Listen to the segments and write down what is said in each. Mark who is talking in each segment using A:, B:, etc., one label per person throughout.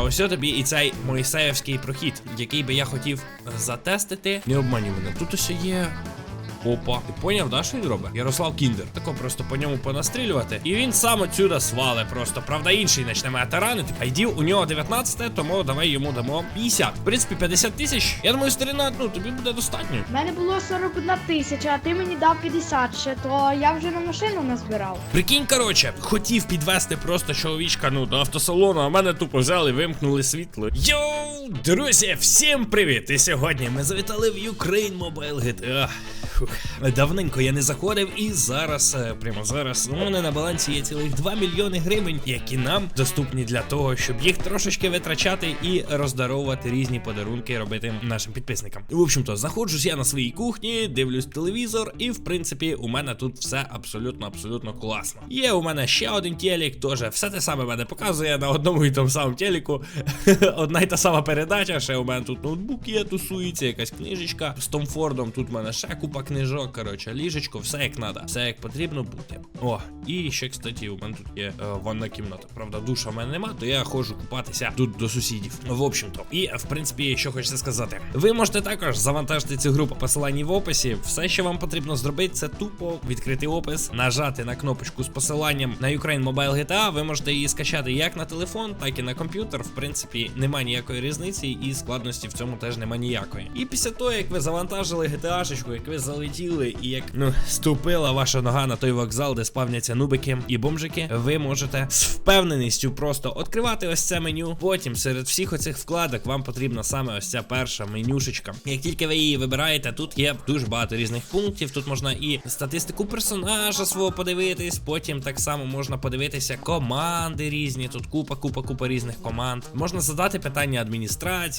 A: А ось тобі і цей Моїсеївський прохід, який би я хотів затестити. Не обманюй мене. Тут усе є. Опа, ти поняв, да, що він робить? Ярослав Кіндер. Тако просто по ньому понастрілювати. І він сам отсюда свале просто. Правда, інший почне мене таранити. Айдів у нього 19, тому давай йому дамо 50. В принципі, 50 тисяч. Я думаю, старина, ну тобі буде достатньо.
B: У мене було 41 тисяча, а ти мені дав 50 ще, то я вже на машину назбирав.
A: Прикинь, короче, хотів підвести просто чоловічка, ну, до автосалону, а мене тупо взяли, вимкнули світло. Йоу, друзі, всім привіт! І сьогодні ми завітали в Ukraine Mobile GTA. Давненько я не заходив, і зараз, е, прямо зараз, у мене на балансі є цілих 2 мільйони гривень, які нам доступні для того, щоб їх трошечки витрачати і роздаровувати різні подарунки робити нашим підписникам. В общем-то, знаходжусь я на своїй кухні, дивлюсь телевізор, і в принципі у мене тут все абсолютно абсолютно класно. Є у мене ще один телек, теж все те саме мене показує на одному і тому самому телеку. Одна й та сама передача. Ще у мене тут ноутбук є, тусується, якась книжечка з Том Фордом. Тут у мене ще купа книжок. Коротше, ліжечко, все як надо, все як потрібно бути. О, і ще, кстати, у мене тут є е, ванна кімната. Правда, душа в мене нема, то я ходжу купатися тут до сусідів. В общем-то, і в принципі, що хочеться сказати, ви можете також завантажити цю групу посилання в описі. Все, що вам потрібно зробити, це тупо відкрити опис, нажати на кнопочку з посиланням на Ukraine Mobile GTA. Ви можете її скачати як на телефон, так і на комп'ютер. В принципі, немає ніякої різниці, і складності в цьому теж немає ніякої. І після того, як ви завантажили GTA-шечку, як ви залетіли, і як ну ступила ваша нога на той вокзал, де спавняться нубики і бомжики, ви можете з впевненістю просто відкривати ось це меню. Потім серед всіх оцих вкладок вам потрібна саме ось ця перша менюшечка. Як тільки ви її вибираєте, тут є дуже багато різних пунктів. Тут можна і статистику персонажа свого подивитись. Потім так само можна подивитися команди різні. Тут купа, купа, купа різних команд. Можна задати питання адміністрації,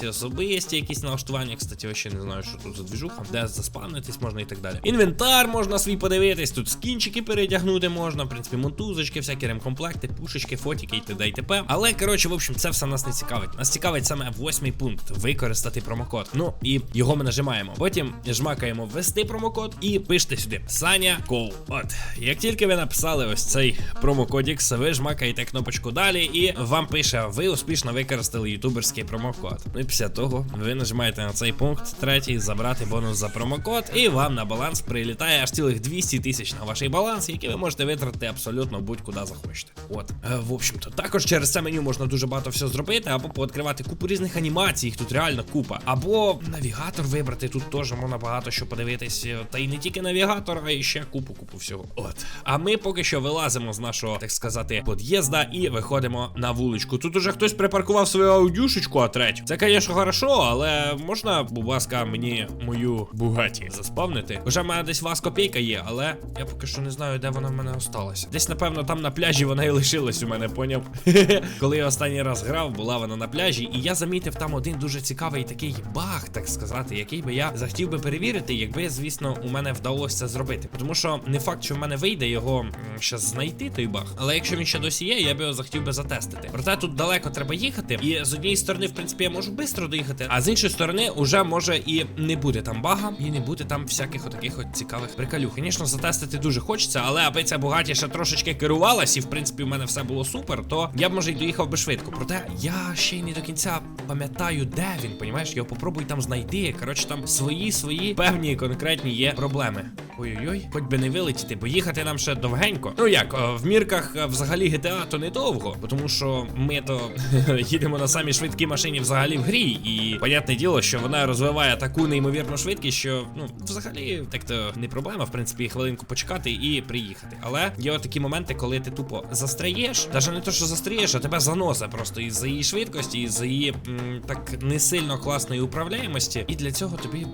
A: особисті якісь налаштування. Кстати, я ще не знаю, що тут за двіжуха, де заспавнитись можна і так далі. Інвентар можна свій подивитись. Тут скінчики перетягнути можна. В принципі, мотузочки, всякі ремкомплекти, пушечки, фотики і т.д. і т.п. Але коротше, в общем, це все нас не цікавить. Нас цікавить саме восьмий пункт використати промокод. Ну і його ми нажимаємо. Потім жмакаємо ввести промокод і пишете сюди Саня Кол. От як тільки ви написали ось цей промокодікс, ви жмакаєте кнопочку далі, і вам пише, ви успішно використали ютуберський промокод. Ну і після того ви нажимаєте на цей пункт третій, забрати бонус за промокод, і вам на баланс прилітає аж цілих 200 тисяч на ваш баланс, який ви можете витратити абсолютно будь-куди захочете. От, Е, в общем-то, також через це меню можна дуже багато всього зробити, або пооткривати купу різних анімацій, їх тут реально купа. Або навігатор вибрати, тут теж можна багато що подивитись. е, Та й не тільки навігатор, а й ще купу купу всього. От. А ми поки що вилазимо з нашого, так сказати, під'їзда і виходимо на вуличку. Тут уже хтось припаркував свою аудюшечку, а третю. Це, звісно, хорошо, але можна, будь ласка, мені мою бугаті заспавнити. Уже в мене десь вас копійка є, але я поки що не знаю, де вона в мене осталася. Десь, напевно, там на пляжі вона і лишилась у мене, поняв. Коли я останній раз грав, була вона на пляжі, і я замітив там один дуже цікавий такий баг, так сказати, який би я захотів би перевірити, якби, звісно, у мене вдалося це зробити. Тому що не факт, що в мене вийде його ще знайти, той баг. Але якщо він ще досі є, я би його захотів би затестити. Проте тут далеко треба їхати, і з однієї сторони, в принципі, я можу швидко доїхати, а з іншої сторони, уже може і не буде там бага, і не буде там всяких отаких от цікавих приколюх. Звісно, затестити дуже хочеться, але аби ця бугаті ще трошечки керувалась, і в принципі у мене все було супер, то я б може й доїхав би швидко. Проте я ще й не до кінця пам'ятаю, де він, понімаєш? Я попробуй там знайти. Коротше, там свої свої певні конкретні є проблеми. Ой-ой-ой, хоч би не вилетіти, бо їхати нам ще довгенько. Ну як, е, в мірках е, взагалі GTA то недовго, тому що ми то їдемо на самій швидкій машині взагалі в грі, і понятне діло, що вона розвиває таку неймовірну швидкість, що ну взагалі так то не проблема, в принципі, хвилинку почекати і приїхати. Але є такі моменти, коли ти тупо застряєш, навіть не то, що застряєш, а тебе заносить просто із-за її швидкості, із-за її м, так не сильно класної управляємості. І для цього тобі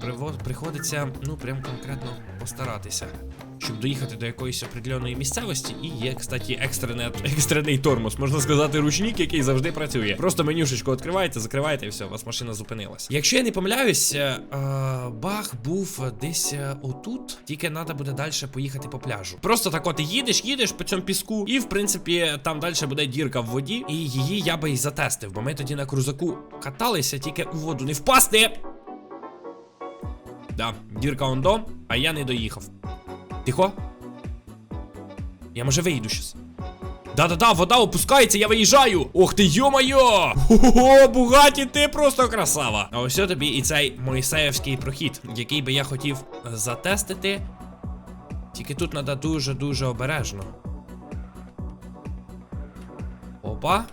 A: приходиться ну прям конкретно постаратися. Щоб доїхати до якоїсь определеної місцевості, і є, кстати, екстрене, екстрений тормоз, можна сказати, ручник, який завжди працює. Просто менюшечку відкриваєте, закриваєте, і все, у вас машина зупинилась. Якщо я не помиляюсь, е, е, баг був десь е, отут, тільки треба буде далі поїхати по пляжу. Просто так от їдеш, їдеш по цьому піску, і в принципі там далі буде дірка в воді, і її я би і затестив, бо ми тоді на крузаку каталися, тільки у воду не впасти. Да, дірка ондо, а я не доїхав. Тихо. Я може вийду щас. Да-да-да, вода опускається, я виїжджаю. Ох ти, йо-майо! Ого, Бугаті, ти просто красава. А ось тобі і цей Моїсеївський прохід, який би я хотів е, затестити. Тільки тут треба дуже-дуже обережно. Опа.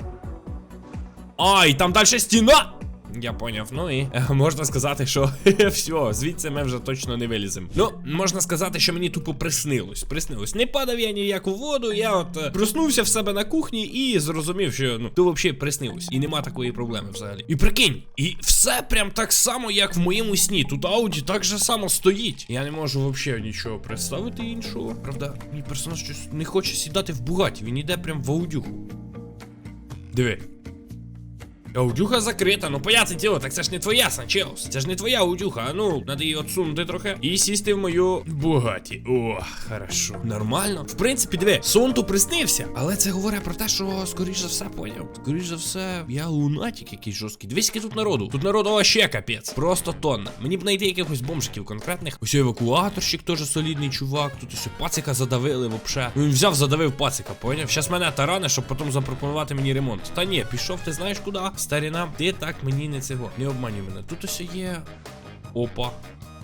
A: Ай, там далі стіна! Я поняв, ну і е, можна сказати, що все, звідси ми вже точно не виліземо. Ну, можна сказати, що мені тупо приснилось. Приснилось. Не падав я ніяк у воду, я от е, проснувся в себе на кухні і зрозумів, що ну, то взагалі приснилось. І нема такої проблеми взагалі. І прикинь, і все прям так само, як в моєму сні. Тут Ауді так же само стоїть. Я не можу взагалі нічого представити іншого. Правда, мій персонаж щось не хоче сідати в бугаті, він іде прям в аудюху. Диви. Аудюха закрита, ну поясне тіло, так це ж не твоя Санчеус. Це ж не твоя аудюха. А ну, надо її отсунути трохи. І сісти в мою Бугаті. О, хорошо. Нормально. В принципі, диви, сон то приснився. Але це говорить про те, що скоріш за все поняв. Скоріш за все, я лунатик якийсь жорсткий. Дивись, тут народу. Тут народу вообще капець. Просто тонна. Мені б знайти якихось бомжиків конкретних. Ось евакуаторщик теж солідний чувак. Тут ось пацика задавили вообще. Він взяв, задавив пацика, поняв? Щас мене таране, щоб потім запропонувати мені ремонт. Та ні, пішов, ти знаєш куди? Старіна, ти так мені не цього. Не обманюй мене. Тут ось є. Опа.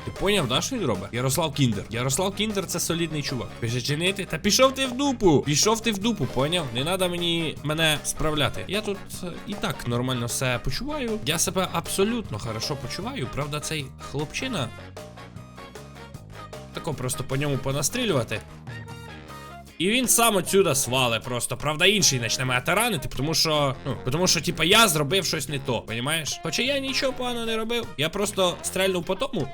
A: Ти поняв, да, що він робить? Ярослав Кіндер. Ярослав Кіндер це солідний чувак. Пише чинити. Та пішов ти в дупу. Пішов ти в дупу, поняв? Не треба мені мене справляти. Я тут е, і так нормально все почуваю. Я себе абсолютно хорошо почуваю. Правда, цей хлопчина. Тако просто по ньому понастрілювати. І він сам отсюда свале просто. Правда, інший почне мене таранити, тому що, ну, тому що, типа, я зробив щось не то, понімаєш? Хоча я нічого поганого не робив. Я просто стрельнув по тому,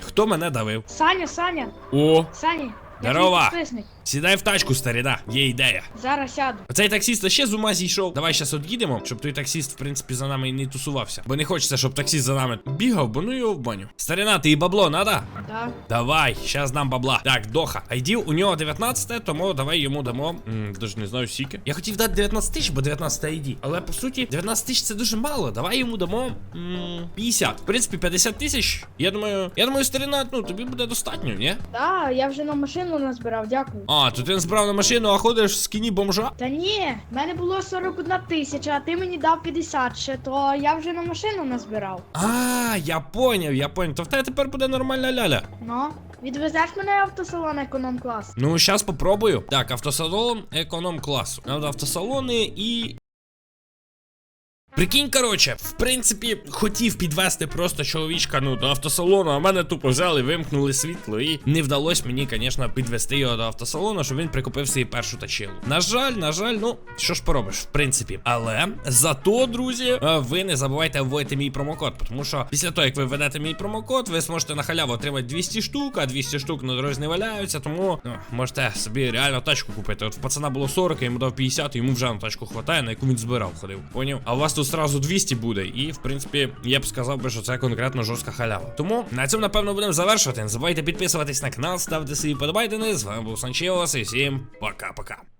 A: хто мене давив.
B: Саня, Саня,
A: О,
B: Саня.
A: Здорово.
B: підписник.
A: сідай в тачку, старіда, є ідея.
B: Зараз сяду.
A: Оцей таксіст ще з ума зійшов. Давай зараз од'їдемо, щоб той таксіст, в принципі, за нами і не тусувався. Бо не хочеться, щоб таксіст за нами бігав, бо ну його в баню. Старина, ти і бабло надо?
B: Так.
A: Давай, щас дам бабла. Так, Доха. Айдів у нього 19, тому давай йому дамо. М, Даже не знаю скільки. Я хотів дати 19 тисяч, бо 19 ID. Але по суті, 19 тисяч це дуже мало. Давай йому дамо м, 50. В принципі, 50 тисяч. Я думаю, я думаю, старина, ну тобі буде достатньо, ні?
B: Да, я вже на машину назбирав, дякую.
A: А, то ти збрав на машину, а ходиш в скіні бомжа?
B: Та ні, в мене було 41 тисяча, а ти мені дав 50 ще, то я вже на машину назбирав.
A: А, я поняв, я поняв. То в тебе тепер буде нормальна ляля.
B: Ну, відвезеш мене в автосалон економ клас.
A: Ну, зараз попробую. Так, автосалон економ класу. Надо автосалони і. Прикинь, короче, в принципі, хотів підвести просто чоловічка ну до автосалону, а мене тупо взяли, вимкнули світло, і не вдалося мені, звісно, підвести його до автосалону, щоб він прикупив собі першу тачилу. На жаль, на жаль, ну що ж поробиш, в принципі. Але зато, друзі, е, ви не забувайте вводити мій промокод, тому що після того, як ви введете мій промокод, ви зможете на халяву отримати 200 штук, а 200 штук на дорозі не валяються, тому ну, можете собі реально тачку купити. От в пацана було 40, я йому дав 50, йому вже на тачку хватає, на яку він збирав, ходив. Поняв? А у вас тут сразу 200 буде. І, в принципі, я б сказав би, що це конкретно жорстка халява. Тому на цьому, напевно, будемо завершувати. Не забувайте підписуватись на канал, ставте свої подобайдени. З вами був Санчеос і всім пока-пока.